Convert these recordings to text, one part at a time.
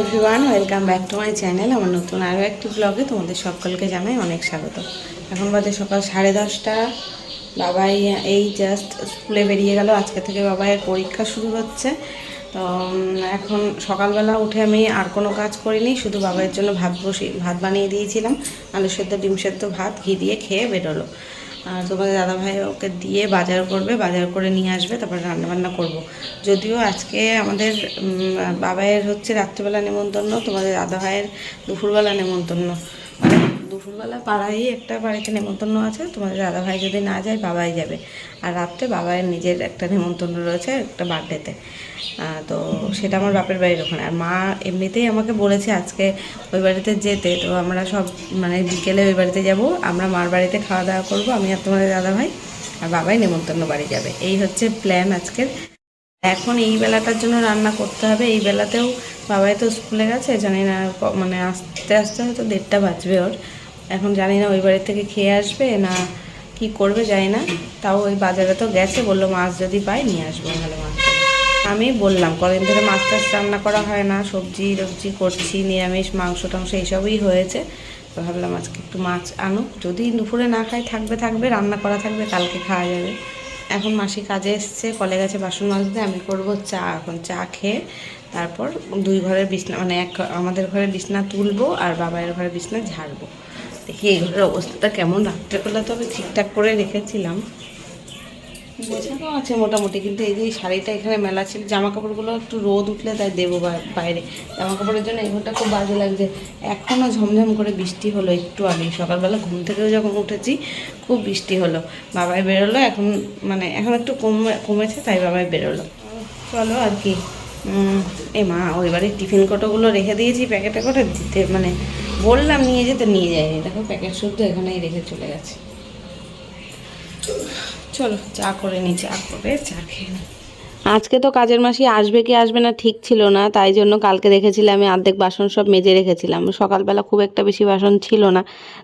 Everyone welcome back to my channel আমার নতুন আরও একটি ব্লগে তোমাদের সকলকে জানাই অনেক স্বাগত। এখন বাজে সকাল সাড়ে দশটা। বাবাই, এই জাস্ট স্কুলে বেরিয়ে গেল। আজকে থেকে বাবাইয়ের পরীক্ষা শুরু হচ্ছে। তো এখন সকালবেলা উঠে আমি আর কোনো কাজ করিনি, শুধু বাবাইয়ের জন্য ভাত বসি ভাত বানিয়ে দিয়েছিলাম। আলু সেদ্ধ, ডিম সেদ্ধ, ভাত, ঘি দিয়ে খেয়ে বেরোলো। তোমাদের দাদাভাই ওকে দিয়ে বাজার করবে, বাজার করে নিয়ে আসবে, তারপর রান্নাবান্না করব। যদিও আজকে আমাদের বাবাইয়ের হচ্ছে রাত্রিবেলা নেমন্তন্ন তোমাদের দাদাভাইয়ের দুপুরবেলা নেমন্তন্ন মানে দুপুরবেলা পাড়ায় একটা বাড়িতে নেমন্তন্ন আছে। তোমাদের দাদাভাই যদি না যায়, বাবাই যাবে। আর রাত্রে বাবাইয়ের নিজের একটা নেমন্তন্ন রয়েছে, একটা বার্থডেতে। তো সেটা আমার বাপের বাড়ির ওখানে। আর মা এমনিতেই আমাকে বলেছে আজকে ওই বাড়িতে যেতে। তো আমরা সব মানে বিকেলে ওই বাড়িতে যাব। আমরা মার বাড়িতে খাওয়া দাওয়া করব, আমি আর তোমাদের দাদাভাই। আর বাবাই নেমন্তন্ন বাড়ি যাবে। এই হচ্ছে প্ল্যান আজকের। এখন এই বেলাটার জন্য রান্না করতে হবে। এই বেলাতেও বাবাই তো স্কুলে গেছে, জানি না মানে আস্তে আস্তে হয়তো দেড়টা বাজবে ওর। এখন জানি না ওই বাড়ির থেকে খেয়ে আসবে না কি করবে জানি না। তাও ওই বাজারে তো গেছে, বলল মাছ যদি পাই নিয়ে আসব ভালো মাছ আমি বললাম, কদিন ধরে মাছ টাছ রান্না করা হয় না, সবজি টবজি করছি, নিরামিষ, মাংস টাংস এইসবই হয়েছে। তো ভাবলাম আজকে একটু মাছ আনুক, যদি দুপুরে না খাই, থাকবে থাকবে, রান্না করা থাকবে, কালকে খাওয়া যাবে। এখন মাসি কাজে এসছে, কলে গেছে বাসন মাজতে, আমি করব চা, এখন চা খেয়ে তারপর দুই ঘরের বিছনা মানে এক আমাদের ঘরে বিছনা তুলবো আর বাবাইয়ের ঘরে বিছনা ঝাড়বো। দেখি ঘরের অবস্থাটা কেমন? রাত্রেবেলা তো আমি ঠিকঠাক করে রেখেছিলাম। গোছানো আছে মোটামুটি, কিন্তু এই যে শাড়িটা এখানে মেলা ছিল জামা কাপড়গুলো একটু রোদ উঠলে তাই দেবো বাইরে। জামা কাপড়ের জন্য ঘরটা খুব বাজে লাগছে। এখনও ঝমঝম করে বৃষ্টি হলো একটু আগে সকালবেলা ঘুম থেকেও যখন উঠেছি, খুব বৃষ্টি হলো। বাবাই বেরোলো, এখন মানে এখন একটু কমে কমেছে, তাই বাবাই বেরোলো। চলো আর কি। এ মা, ওই বাড়ির টিফিন কোটোগুলো রেখে দিয়েছি, প্যাকেটে করে দিতে মানে বললাম নিয়ে যেতে, নিয়ে যায়নি। দেখো প্যাকেট শুদ্ধ এখানেই রেখে চলে গেছে। চলো, চা করে নি, চা করে, চা খেয়ে নিই আজকে তো কাজের মাসি আসবে কি আসবে না ঠিক ছিল না, তাই জন্য কালকে দেখেছিলাম আমি অর্ধেক বাসন সব মেজে রেখেছিলাম। সকালবেলা খুব একটা বেশি বাসন ছিল না,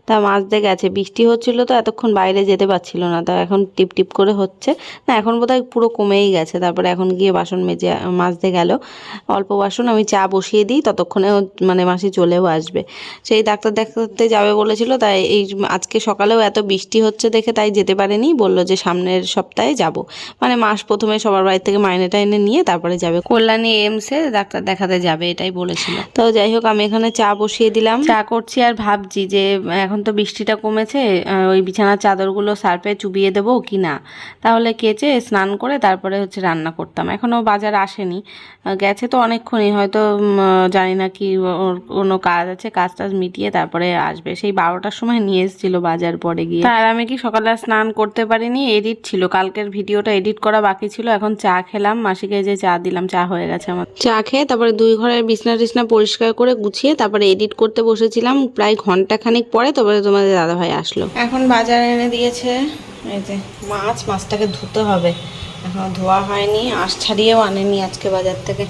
তা মাজতে গেছে। বৃষ্টি হচ্ছিল তো এতক্ষণ বাইরে যেতে পারছিল না, তা এখন টিপ টিপ করে হচ্ছে। না, এখন বোধহয় পুরো কমেই গেছে, তারপরে এখন গিয়ে বাসন মেজে মাজতে গেল। অল্প বাসন আমি চা বসিয়ে দিই, ততক্ষণে মানে মাসি চলেও আসবে। সেই ডাক্তার দেখাতে যাবে বলেছিল, তাই এই আজকে সকালেও এত বৃষ্টি হচ্ছে দেখে তাই যেতে পারেনি, বলল যে সামনের সপ্তাহে যাব। মানে মাস প্রথমে সবার বাড়ি থেকে মাইনে টাইনে নিয়ে তারপরে যাবে কল্যাণী এমসে ডাক্তার দেখাতে যাবে এটাই বলেছিল। তো যাই হোক আমি এখানে চা বসিয়ে দিলাম। চা করছি আর ভাবছি যে এখন তো বৃষ্টিটা কমেছে ওই বিছানার চাদরগুলো সার্ফে চুবিয়ে দেবো কি না। তাহলে কেচে স্নান করে তারপরে হচ্ছে রান্না করতাম। এখনও বাজার আসেনি। গেছে তো অনেকক্ষণই হয়তো জানি না কি ওর কোনো কাজ আছে কাজ টাজ মিটিয়ে তারপরে আসবে। সেই বারোটার সময় নিয়ে এসেছিল বাজার পরে গিয়ে। আর আমি কি সকালে স্নান করতে পারিনি এডিট ছিল। কালকের ভিডিওটা এডিট করা বাকি ছিল এখন চা খেলাম মাসিকে যে চা দিলাম চা হয়ে গেছে আমার। চা খেয়ে তারপরে দুই ঘরের বিছনা টিছনা পরিষ্কার করে গুছিয়ে তারপরে এডিট করতে বসেছিলাম প্রায় ঘণ্টা খানিক পরে তারপরে তোমাদের দাদা ভাই আসলো। এখন বাজার এনে দিয়েছে এই যে মাছ মাছটাকে ধুতে হবে। এখন ধোয়া হয়নি আশ ছাড়িয়েও আনেনি আজকে বাজার থেকে।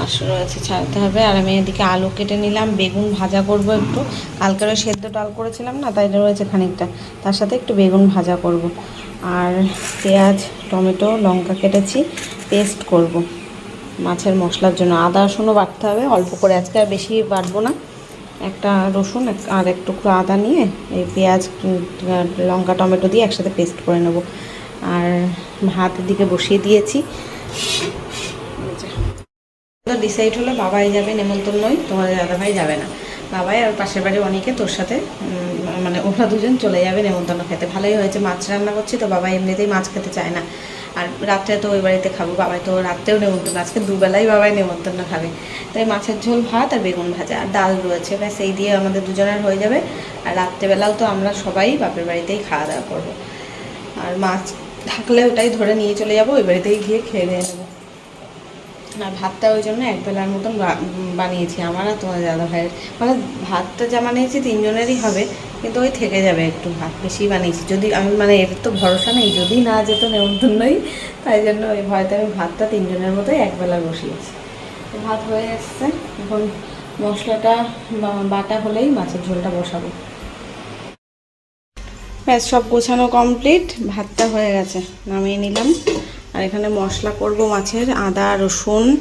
আঁশ রয়েছে, ছাড়তে হবে। আর আমি এদিকে আলু কেটে নিলাম, বেগুন ভাজা করব একটু। কালকের ওই সেদ্ধ ডাল করেছিলাম না, তাই রয়েছে খানিকটা। তার সাথে একটু বেগুন ভাজা করব। আর পেঁয়াজ, টমেটো, লঙ্কা কেটেছি, পেস্ট করব মাছের মশলার জন্য। আদা, রসুনও বাটতে হবে, অল্প করে। আজকে আর বেশি বাটবো না। একটা রসুন আর একটু আদা নিয়ে এই পেঁয়াজ লঙ্কা, টমেটো দিয়ে একসাথে পেস্ট করে নেব। আর ভাত দিকে বসিয়ে দিয়েছি। ডিসাইড হলো বাবাই যাবে নেমন্তন্নই তোমাদের দাদাভাই যাবে না। বাবাই আর পাশের বাড়ি অনেকে তোর সাথে মানে ওরা দুজন চলে যাবে নেমন্তন্ন খেতে। ভালোই হয়েছে, মাছ রান্না করছি তো বাবা এমনিতেই মাছ খেতে চায় না। আর রাত্রে তো ওই বাড়িতে খাব, বাবাই তো রাত্রেও নেমন্তন্ন, আজকে দুবেলাই বাবাই নেমন্তন্ন খাবে। তাই মাছের ঝোল, ভাত আর বেগুন ভাজা আর ডাল রয়েছে। ব্যাস, এই দিয়ে আমাদের দুজনের হয়ে যাবে। আর রাত্রেবেলাও তো আমরা সবাই বাপের বাড়িতেই খাওয়া দাওয়া করব। আর মাছ থাকলে ওটাই ধরে নিয়ে চলে যাব, ওই বাড়িতেই গিয়ে খেয়ে নেব। আর ভাতটা ওই জন্য এক বেলার মতন বানিয়েছি। আমার আর তোমার দাদা ভাইয়ের। মানে ভাতটা যা বানিয়েছি তিনজনেরই হবে, কিন্তু ওই থেকে যাবে একটু ভাত। বেশি বানিয়েছি। যদি আমি মানে এর তো ভরসা নেই, যদি না যেত নেমন্তন্নই তাই জন্য ওই ভয়তে আমি ভাতটা তিনজনের মতোই এক বেলা বসিয়েছি ভাত হয়ে এসছে। এখন মশলাটা বাটা হলেই মাছের ঝোলটা বসাবো। ব্যাস, সব গোছানো কমপ্লিট ভাতটা হয়ে গেছে। নামিয়ে নিলাম। আর এখানে মশলা করব মাছের আদা, রসুন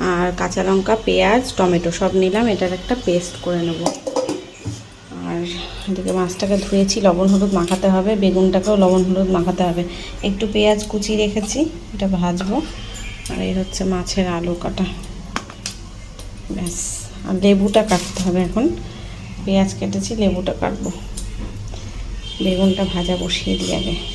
আর কাঁচা লঙ্কা, পেঁয়াজ, টমেটো, সব নিলাম। এটার একটা পেস্ট করে নেব। আর এদিকে মাছটাকে ধুয়েছি, লবণ হলুদ মাখাতে হবে। বেগুনটাকেও লবণ হলুদ মাখাতে হবে। একটু পেঁয়াজ কুচি রেখেছি, এটা ভাজবো। আর এই হচ্ছে মাছের আলু কাটা। ব্যাস। আর লেবুটা কাটতে হবে এখন। পেঁয়াজ কেটেছি, লেবুটা কাটবো। বেগুনটা ভাজা বসিয়ে দিয়ে আগে।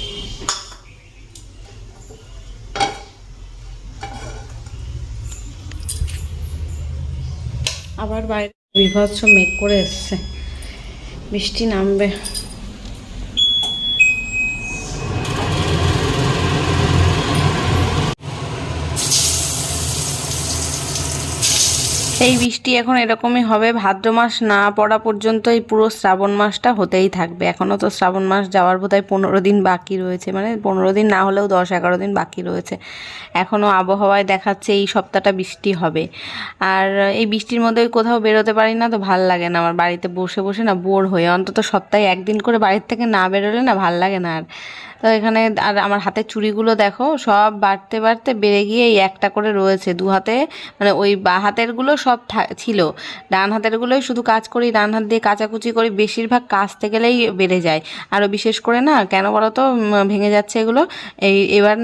আবার বাইরে বিভৎস মেঘ করে এসছে। বৃষ্টি নামবে। এই বৃষ্টি এখন এরকমই হবে। ভাদ্র মাস না পড়া পর্যন্ত এই পুরো শ্রাবণ মাসটা হতেই থাকবে। এখনও তো শ্রাবণ মাস যাওয়ার বোধহয় পনেরো দিন বাকি রয়েছে। মানে পনেরো দিন না হলেও দশ এগারো দিন বাকি রয়েছে। এখনও আবহাওয়ায় দেখাচ্ছে এই সপ্তাহটা বৃষ্টি হবে। আর এই বৃষ্টির মধ্যে কোথাও বেরোতে পারি না তো ভালো লাগে না। আমার বাড়িতে বসে বসে না বোর হয়ে অন্তত সপ্তাহে একদিন করে বাড়ির থেকে না বেরোলে না ভালো লাগে না আর। তো এখানে আর আমার হাতের চুড়িগুলো দেখো, সব বাড়তে বাড়তে বেড়ে গিয়ে এই একটা করে রয়েছে। দু হাতে মানে ওই বা হাতেরগুলো সব ছিল। ডান হাতেরগুলোই শুধু কাজ করি, ডান হাত দিয়ে কাচাকুচি করি, বেশিরভাগ কাচতে গেলেই বেড়ে যায়। আরও বিশেষ করে না, কেন বলো তো ভেঙে যাচ্ছে এগুলো। এই এবার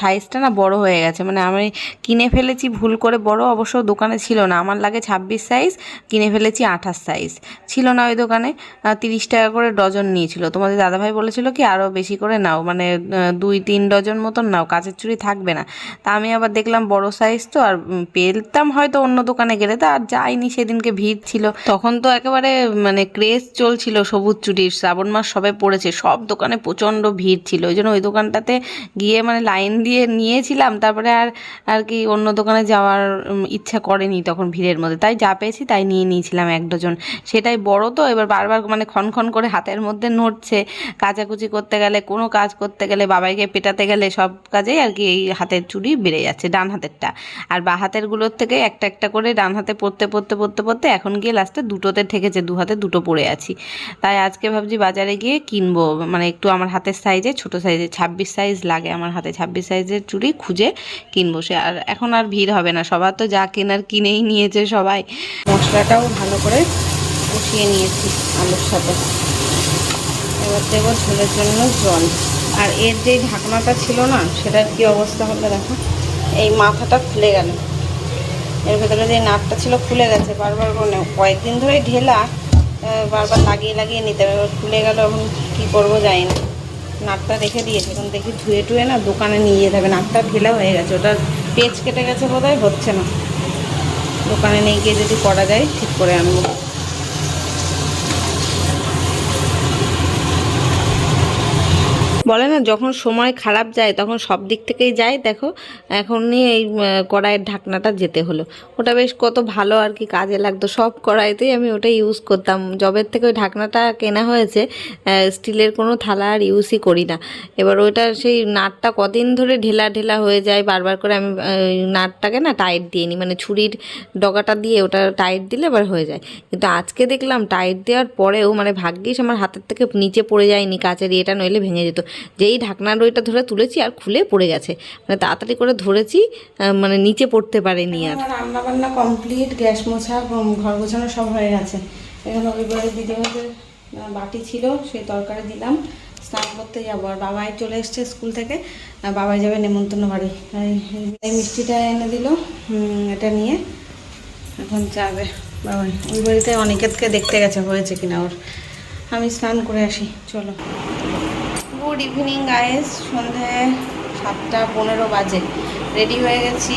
সাইজটা না বড় হয়ে গেছে। মানে আমি কিনে ফেলেছি ভুল করে বড় অবশ্য দোকানে ছিল না। আমার লাগে ছাব্বিশ সাইজ কিনে ফেলেছি আঠাশ সাইজ ছিল না ওই দোকানে তিরিশ টাকা করে ডজন নিয়েছিল। তোমাদের দাদাভাই বলেছিল কি, আরও বেশি করে নাও মানে দুই তিন ডজন মতন নাও, কাঁচের চুড়ি থাকবে না। তা আমি আবার দেখলাম বড় সাইজ তো, আর পেলতাম হয়তো অন্য দোকানে গেলে, তা আর যাইনি, সেদিনকে ভিড় ছিল। তখন তো একেবারে মানে ক্রেজ চলছিল সবুজ চুড়ির, শ্রাবণ মাস সবে পড়েছে, সব দোকানে প্রচণ্ড ভিড় ছিল। ওই জন্য ওই দোকানটাতে গিয়ে মানে লাইন দিয়ে নিয়েছিলাম, তারপরে আর আর কি অন্য দোকানে যাওয়ার ইচ্ছা করেনি তখন ভিড়ের মধ্যে। তাই যা পেয়েছি তাই নিয়ে নিয়েছিলাম এক ডজন। সেটাই বড় তো, এবার বারবার মানে ক্ষণ করে হাতের মধ্যে নড়ছে। কাচাকুচি করতে গেলে কোনো কাজ করতে গেলে, বাবাইকে পেটাতে গেলে সব কাজেই আর কি এই হাতের চুড়ি বেড়ে যাচ্ছে, ডান হাতেরটা। আর বা হাতেরগুলোর থেকে একটা একটা করে ডান হাতে পড়তে পড়তে পড়তে পড়তে এখন গিয়ে লাস্টে দুটোতে ঠেকেছে, দু হাতে দুটো পড়ে আছি। তাই আজকে ভাবছি বাজারে গিয়ে কিনবো মানে একটু আমার হাতের সাইজে ছোট সাইজে ছাব্বিশ সাইজ লাগে আমার হাতে, ছাব্বিশ সাইজের চুড়ি খুঁজে কিনবো সে। আর এখন আর ভিড় হবে না, সবার তো যা কেনার কিনেই নিয়েছে সবাই। মশলাটাও ভালো করে কষিয়ে নিয়েছি আলুর সাথে। এবার দেবো ঝোলের জন্য জল। আর এর যে ঢাকনাটা ছিল না, সেটার কি অবস্থা হলো দেখো? এই মাথাটা খুলে গেল। এর ভেতরে যে নাটটা ছিল খুলে গেছে, বারবার মানে কয়েকদিন ধরেই ঢেলা বারবার লাগিয়ে লাগিয়ে নিতে হবে। এবার খুলে গেল, এখন কী করব জানি না। নাটটা রেখে দিয়েছে, এখন দেখি ধুয়ে টুয়ে না দোকানে নিয়ে যেতে হবে। নাটটা ঢেলা হয়ে গেছে ওটার পেজ কেটে গেছে বোধহয়, হচ্ছে না। দোকানে নিয়ে গিয়ে যদি করা যায়, ঠিক করে আনব। বলে না, যখন সময় খারাপ যায় তখন সব দিক থেকেই যায়। দেখো, এখনই এই কড়াইয়ের ঢাকনাটা যেতে হলো। ওটা বেশ কত ভালো আর কি কাজে লাগতো। সব কড়াইতেই আমি ওটা ইউজ করতাম। জবের থেকে ওই ঢাকনাটা কেনা হয়েছে স্টিলের কোনো থালা আর ইউজই করি না। এবার ওইটা সেই নাটটা কদিন ধরে ঢেলা ঢেলা হয়ে যায়। বারবার করে আমি নাটটাকে না টাইট দিয়ে নিই। মানে ছুরির ডগাটা দিয়ে ওটা টাইট দিলে এবার হয়ে যায়। কিন্তু আজকে দেখলাম টাইট দেওয়ার পরেও মানে ভাগ্যিস আমার হাতের থেকে নিচে পড়ে যায়নি কাচের, এটা নইলে ভেঙে যেত। যেই ঢাকনার ওইটা ধরে তুলেছি আর খুলে পড়ে গেছে। মানে তাড়াতাড়ি করে ধরেছি মানে নিচে পড়তে পারেনি আর। রান্না বান্না কমপ্লিট গ্যাস মোছা ঘর গোছানো সব হয়ে গেছে। এখানে রবিবারে দিদিমাদের বাটি ছিল, সেই তরকারি দিলাম। স্নান করতে যাব। আর বাবাই চলে এসছে স্কুল থেকে। বাবাই যাবে নেমন্তন্ন বাড়ি। এই মিষ্টিটা এনে দিল এটা নিয়ে। এখন যাবে বাবাই। ওই বাড়িতে অনেকেতকে দেখতে গেছে, হয়েছে কিনা ওর। আমি স্নান করে আসি, চলো। গুড ইভিনিং গাইস সন্ধে সাতটা পনেরো বাজে। রেডি হয়ে গেছি।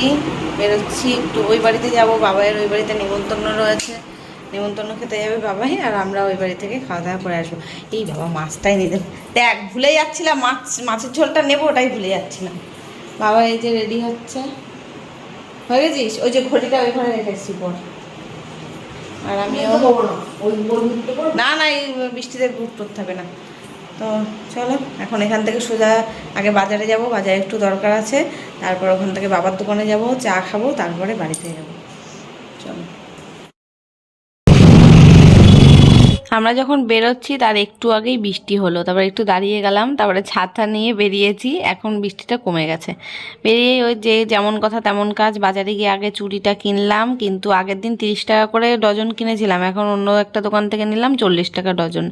বেরোচ্ছি একটু। ওই বাড়িতে যাব। বাবাইয়ের ওই বাড়িতে নিমন্ত্রণ রয়েছে। নিমন্ত্রণ খেতে যাবে বাবাই আর আমরা ওই বাড়ি থেকে খাওয়া দাওয়া করে আসব। এই বাবা মাছটাই নিতে। দেখ ভুলে যাচ্ছিলাম। মাছ মাছের ঝোলটা নেব ওটাই ভুলে যাচ্ছিলাম। বাবা এই যে রেডি হচ্ছে। হয়ে গেছিস? ওই যে ঘড়িটা ওইখানে রেখে এসছি পর। আর আমিও না। না? এই বৃষ্টিতে বুক করতে হবে না। তো চলো, এখন এখান থেকে সোজা আগে বাজারে যাব, বাজারে একটু দরকার আছে। তারপর ওখান থেকে বাবার দোকানে যাব, চা খাব, তারপরে বাড়িতে যাব চলো আমরা যখন বেরোচ্ছি, তার একটু আগেই বৃষ্টি হলো। তারপর একটু দাঁড়িয়ে গেলাম, তারপরে ছাতা নিয়ে বেরিয়েছি। এখন বৃষ্টিটা কমে গেছে। বেরিয়ে ওই যে যেমন কথা তেমন কাজ, বাজারে গিয়ে আগে চুড়িটা কিনলাম, কিন্তু আগের দিন তিরিশ টাকা করে ডজন কিনেছিলাম। এখন অন্য একটা দোকান থেকে নিলাম, চল্লিশ টাকা ডজন।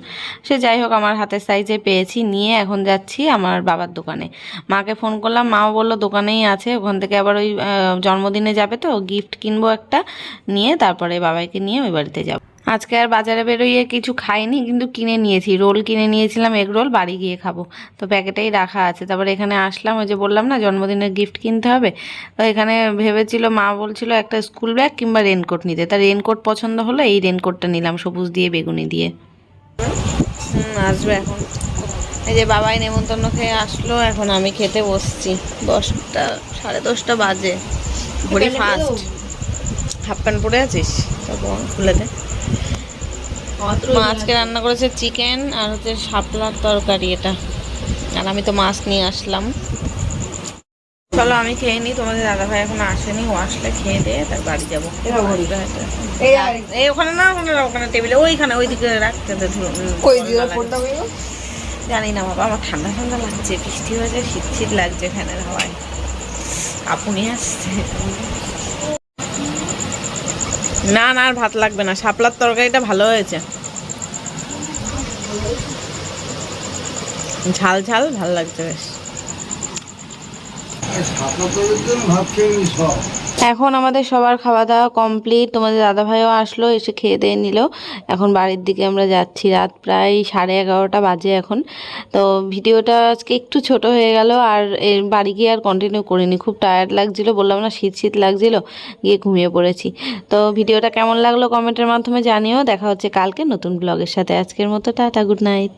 সে যাই হোক, আমার হাতের সাইজে পেয়েছি। নিয়ে এখন যাচ্ছি আমার বাবার দোকানে। মাকে ফোন করলাম, মাও বলল দোকানেই আছে, ওখান থেকে আবার ওই জন্মদিনে যাবে তো গিফট কিনবো একটা। নিয়ে তারপরে বাবাইকে নিয়ে ওই বাড়িতে যাব। আজকে আর বাজারে বেরোইয়ে কিছু খাইনি কিন্তু কিনে নিয়েছি। রোল কিনে নিয়েছিলাম এগ রোল বাড়ি গিয়ে খাব। তো প্যাকেটেই রাখা আছে। তারপরে এখানে আসলাম ওই যে বললাম না জন্মদিনের গিফট কিনতে হবে। তো এখানে ভেবেছিল মা বলছিল একটা স্কুল ব্যাগ কিংবা রেনকোট নিতে। তার রেনকোট পছন্দ হলো এই রেনকোটটা নিলাম সবুজ দিয়ে বেগুনি দিয়ে। হুম আসবে এখন। এই যে বাবাই নেমন্তন্ন খেয়ে আসলো এখন আমি খেতে বসছি। দশটা সাড়ে দশটা বাজে। ঘড়ি ফার্স্ট হাফ প্যান্ট পরে আছিস? খুলে দে। মা আজকে রান্না করেছে চিকেন আর হচ্ছে শাপলার তরকারি এটা। আর আমি তো মাছ নিয়ে আসলাম। চলো আমি খেয়ে নিই তোমাদের দাদা ভাই এখন আসেনি ও আসলে খেয়ে দিয়ে তার বাড়ি যাব। এই ওখানে না ওখানে না, ওখানে টেবিলে ওইখানে ওইদিকে রাখতে। জানি না বাবা আমার ঠান্ডা ঠান্ডা লাগছে বৃষ্টি হয়েছে শীত শীত লাগছে ফ্যানের হাওয়ায়। আপনি আসছে না না, আর ভাত লাগবে না। শাপলার তরকারিটা ভালো হয়েছে। ঝাল ঝাল, ভালো লাগছে বেশ। এখন আমাদের সবার খাওয়া দাওয়া কমপ্লিট তোমাদের দাদা ভাইও আসলো, এসে খেয়ে দিয়ে নিল। এখন বাড়ির দিকে আমরা যাচ্ছি। রাত প্রায় সাড়ে এগারোটা বাজে এখন। তো ভিডিওটা আজকে একটু ছোট হয়ে গেল আর এর বাড়ি গিয়ে আর কন্টিনিউ করিনি। খুব টায়ার্ড লাগছিল, বললাম না, শীত শীত লাগছিল, গিয়ে ঘুমিয়ে পড়েছি। তো ভিডিওটা কেমন লাগল কমেন্টের মাধ্যমে জানিও। দেখা হচ্ছে কালকে নতুন ব্লগের সাথে। আজকের মতো, টাটা গুড নাইট